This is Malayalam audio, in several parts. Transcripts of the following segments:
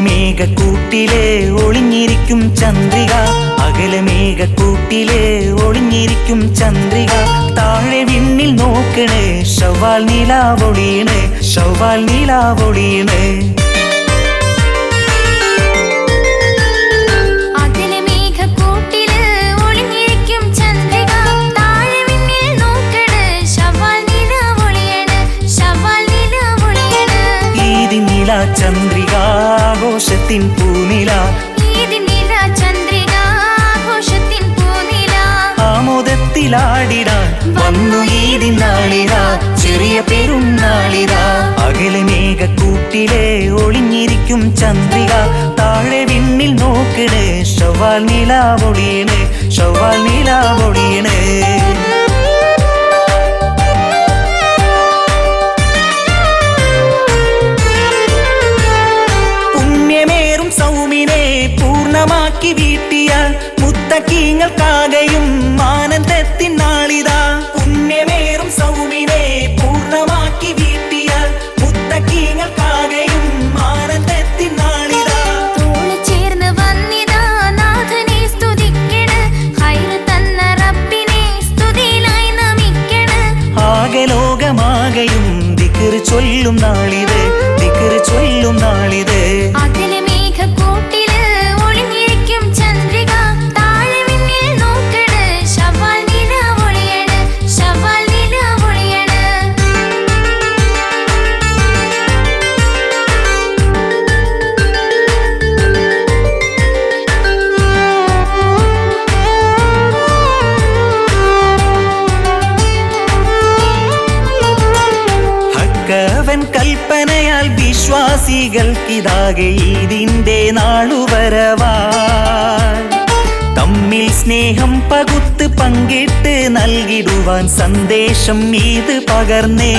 മേഘക്കൂട്ടിലെ ഒളിഞ്ഞിരിക്കും ചന്ദ്രിക. അകലെ മേഘക്കൂട്ടിലെ ഒളിഞ്ഞിരിക്കും ചന്ദ്രിക. താഴെ വിണ്ണിൽ നോക്കണേ ശവാൽ നീലാവൊളിയണേ ശവാൽ നീലാവൊളിയണേ. ചന്ദ്ര ആഘോഷത്തിൻ പൂനില. ആമോദത്തിലാടിടാൻ വന്നു ഈതി നാളിതാ ചെറിയ പെരുന്നാളിതാ അകലെ മേഘക്കൂട്ടിലെ ഒളിഞ്ഞിരിക്കും ചന്ദ്രിക. താഴെ വിണ്ണിൽ നോക്കണേ. ശവാൽ നീലാവൊളിയണേ ശവാൽ നീലാവൊളിയണേ പൂർണമാക്കി വീട്ടിയ മുത്തക്കീങ്ങൾക്കാകെയും ആനന്ദത്തിൻ നാളിതാ പുണ്യമേറും സൗമിനെ പൂർണമാക്കി വീട്ടിയ മുത്തക്കീങ്ങൾക്കാകെയും ആനന്ദത്തിൻ നാളിതാ തോൾ ചേർന്ന് വന്നിതാ നാഥനെ സ്തുതിക്കണ്. ഹൈറ് തന്ന റബ്ബിനെ സ്തുതിയിലായി നമിക്കണ്. ആകെ ലോകമാകെയും ദിക്കറ് ചൊല്ലും നാളിത് ദിക്കറ് ചൊല്ലും നാളിത് കൽപ്പനയാൽ വിശ്വാസികൾക്കിതാകെ ഇതിന്റെ നാളുവരവാ തമ്മിൽ സ്നേഹം പകുത്ത് പങ്കിട്ട് നൽകിടുവാൻ സന്ദേശം ഇത് പകർന്നേ.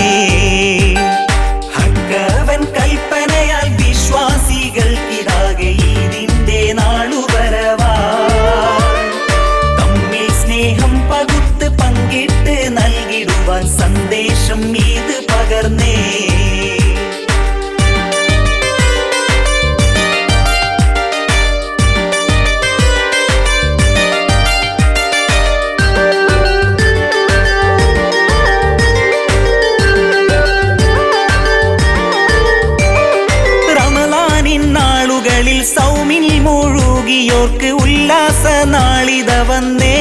നാളുകളിൽ സൗമിൽ മുഴുകിയോർക്ക് ഉല്ലാസ നാളിത വന്നേ.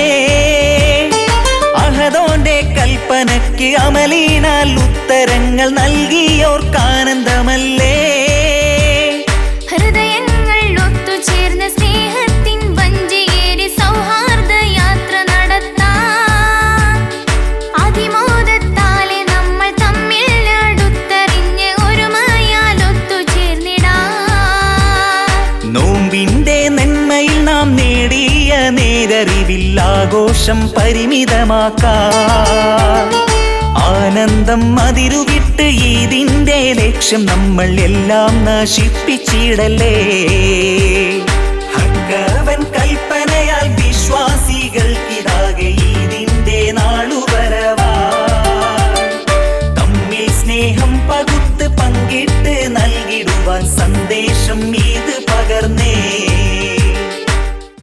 അഹദോന്റെ കൽപ്പനയ്ക്ക് അമലീനാൽ ഉത്തരങ്ങൾ നൽകിയോർക്ക് ആനന്ദമല്ലേ. നോമ്പിന്റെ നന്മയിൽ നാം നേടിയ നേരറിവില്ലാഘോഷം പരിമിതമാക്കാം. ആനന്ദം അതിരുവിട്ട് ഇതിന്റെ ലക്ഷ്യം നമ്മൾ എല്ലാം നശിപ്പിച്ചിടല്ലേ?